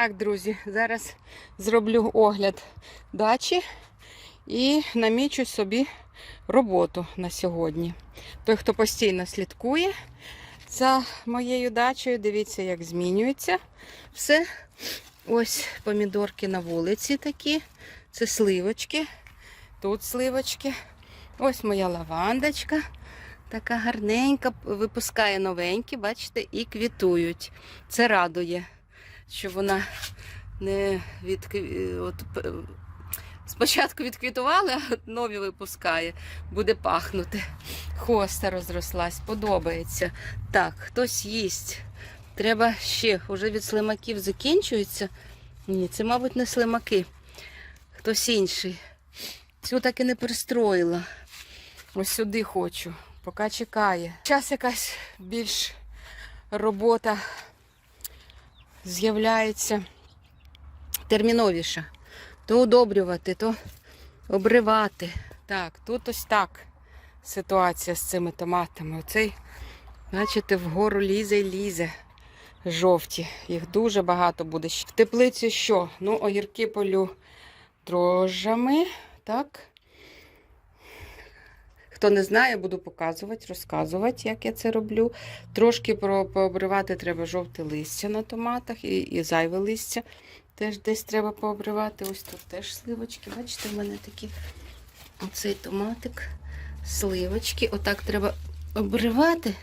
Так, друзі, зараз зроблю огляд дачі і намічу собі роботу на сьогодні. Той, хто постійно слідкує за моєю дачею, дивіться, як змінюється все. Ось помідорки на вулиці такі. Це сливочки. Тут сливочки. Ось моя лавандочка. Така гарненька, випускає новенькі, бачите, і квітують. Це радує що вона не від от, спочатку відквітували, а нові випускає. Буде пахнути. Хоста розрослась, подобається. Так, хтось їсть. Треба ще, вже від слимаків закінчується. Ні, це, мабуть, не слимаки. Хтось інший. Цю так і не пристроїла. Ось сюди хочу, поки чекає. Час якась більш робота з'являється терміновіша. То удобрювати, то обривати. Так, тут ось так ситуація з цими томатами. Оцей, бачите, вгору лізе і лізе. Жовті. Їх дуже багато буде. В теплиці що? Ну, огірки полю дрожжами. Так. Хто не знає, буду показувати, розказувати, як я це роблю. Трошки пообривати треба жовте листя на томатах і, і зайве листя. Теж десь треба пообривати. Ось тут теж сливочки. Бачите, в мене такі оцей томатик, сливочки. Отак треба обривати.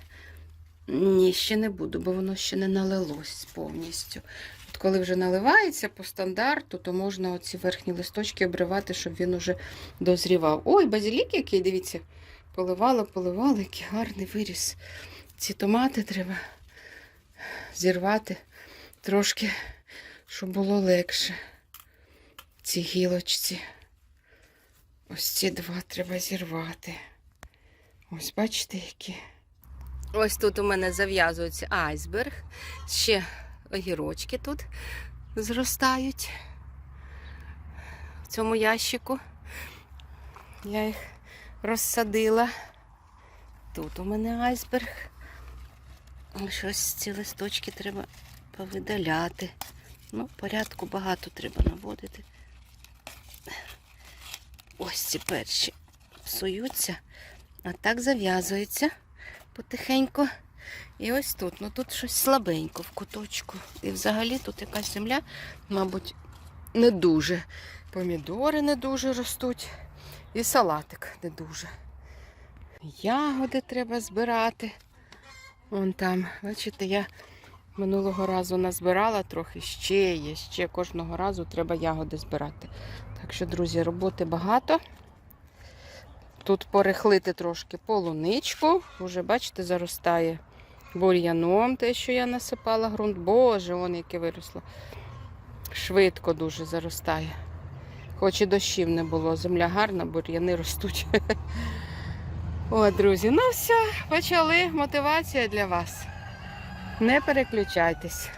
Ні, ще не буду, бо воно ще не налилось повністю. От коли вже наливається по стандарту, то можна оці верхні листочки обривати, щоб він уже дозрівав. Ой, базилік який, дивіться, поливала, поливала, який гарний виріс. Ці томати треба зірвати трошки, щоб було легше. Ці гілочці. Ось ці два треба зірвати. Ось бачите, які. Ось тут у мене зав'язується айсберг. Ще огірочки тут зростають в цьому ящику. Я їх розсадила. Тут у мене айсберг. Щось ці листочки треба повидаляти. Ну, порядку багато треба наводити. Ось ці перші псуються, а так зав'язується потихеньку. І ось тут, ну тут щось слабенько в куточку. І взагалі тут якась земля, мабуть, не дуже. Помідори не дуже ростуть. І салатик не дуже. Ягоди треба збирати. Вон там, бачите, я минулого разу назбирала трохи, ще є, ще кожного разу треба ягоди збирати. Так що, друзі, роботи багато. Тут порихлити трошки полуничку. Уже, бачите, заростає бур'яном те, що я насипала ґрунт. Боже, вон яке виросло. Швидко дуже заростає. Хоч і дощів не було. Земля гарна, бур'яни ростуть. О, друзі, ну все, почали. Мотивація для вас. Не переключайтесь.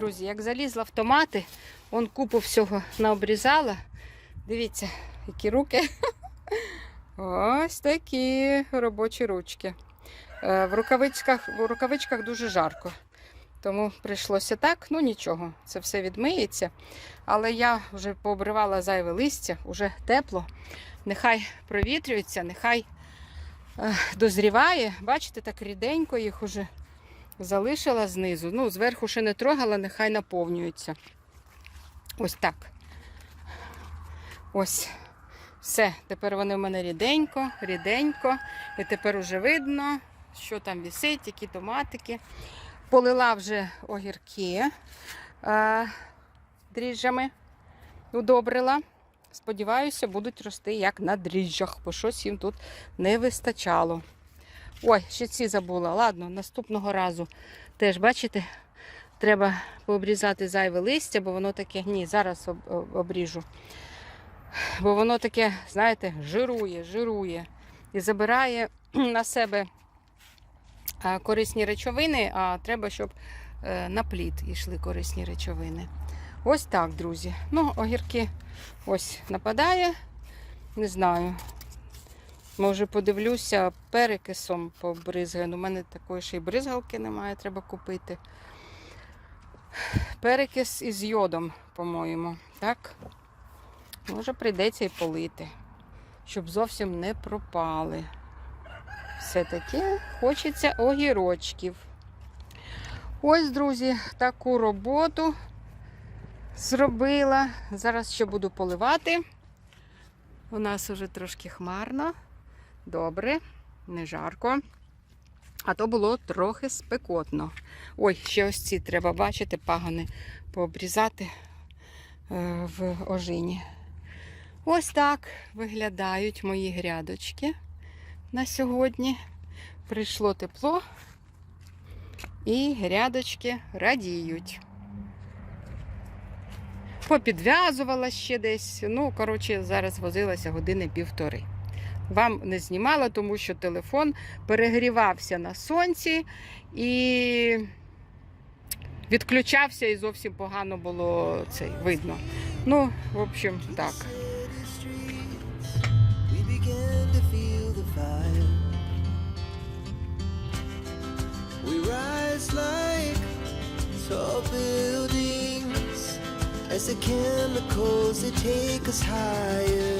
Друзі, як залізла в томати, он купу всього наобрізала. Дивіться, які руки. Ось такі робочі ручки. Е, В рукавичках, в рукавичках дуже жарко. Тому прийшлося так, ну нічого, це все відмиється. Але я вже пообривала зайве листя, вже тепло. Нехай провітрюється, нехай е, дозріває. Бачите, так ріденько їх уже залишила знизу. Ну, зверху ще не трогала, нехай наповнюється. Ось так. Ось Все, тепер вони в мене ріденько, ріденько. І тепер уже видно, що там висить, які томатики. Полила вже огірки е, дріжджами, удобрила. Сподіваюся, будуть рости як на дріжджах, бо щось їм тут не вистачало. Ой, ще ці забула. Ладно, наступного разу теж, бачите, треба пообрізати зайве листя, бо воно таке, ні, зараз об- об- обріжу. Бо воно таке, знаєте, жирує, жирує і забирає на себе корисні речовини, а треба, щоб е, на плід йшли корисні речовини. Ось так, друзі. Ну, огірки ось нападає. Не знаю. Може, подивлюся, перекисом побризгаю. У мене такої ще й бризгалки немає, треба купити. Перекис із йодом, по-моєму. Так? Може, прийдеться і полити, щоб зовсім не пропали. Все-таки хочеться огірочків. Ось, друзі, таку роботу зробила. Зараз ще буду поливати. У нас уже трошки хмарно. Добре, не жарко. А то було трохи спекотно. Ой, ще ось ці треба бачити, пагони пообрізати е, в ожині. Ось так виглядають мої грядочки на сьогодні. Прийшло тепло і грядочки радіють. Попідв'язувала ще десь. Ну, коротше, зараз возилася години півтори. Вам не знімала, тому що телефон перегрівався на сонці і відключався і зовсім погано було цей видно. Ну, в общем, так. Buildings as the chemicals they take us higher.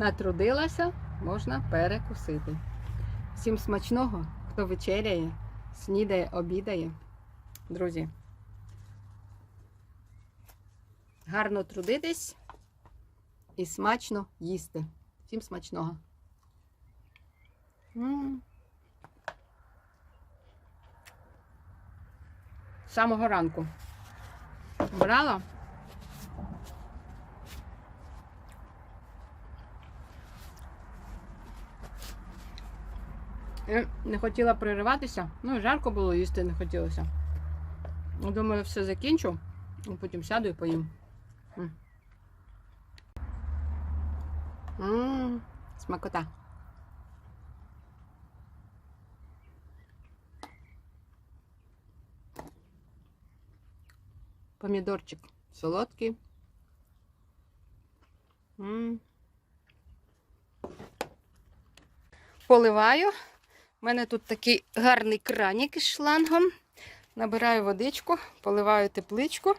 Натрудилася, можна перекусити. Всім смачного, хто вечеряє, снідає, обідає. Друзі. Гарно трудитись і смачно їсти. Всім смачного. М. З самого ранку. Брала. Не хотіла пририватися. Ну, і жарко було, їсти не хотілося. Думаю, все закінчу, а потім сяду і поїм. М. М, Смакота. Помідорчик солодкий. Поливаю. У мене тут такий гарний кранік із шлангом. Набираю водичку, поливаю тепличку.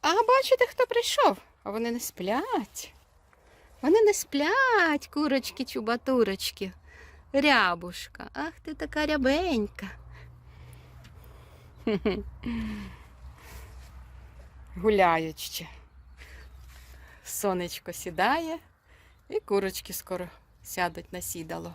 А бачите, хто прийшов? А вони не сплять. Вони не сплять, курочки, чубатурочки. Рябушка. Ах ти така рябенька. Гуляють ще. Сонечко сідає, і курочки скоро сядуть на сідало.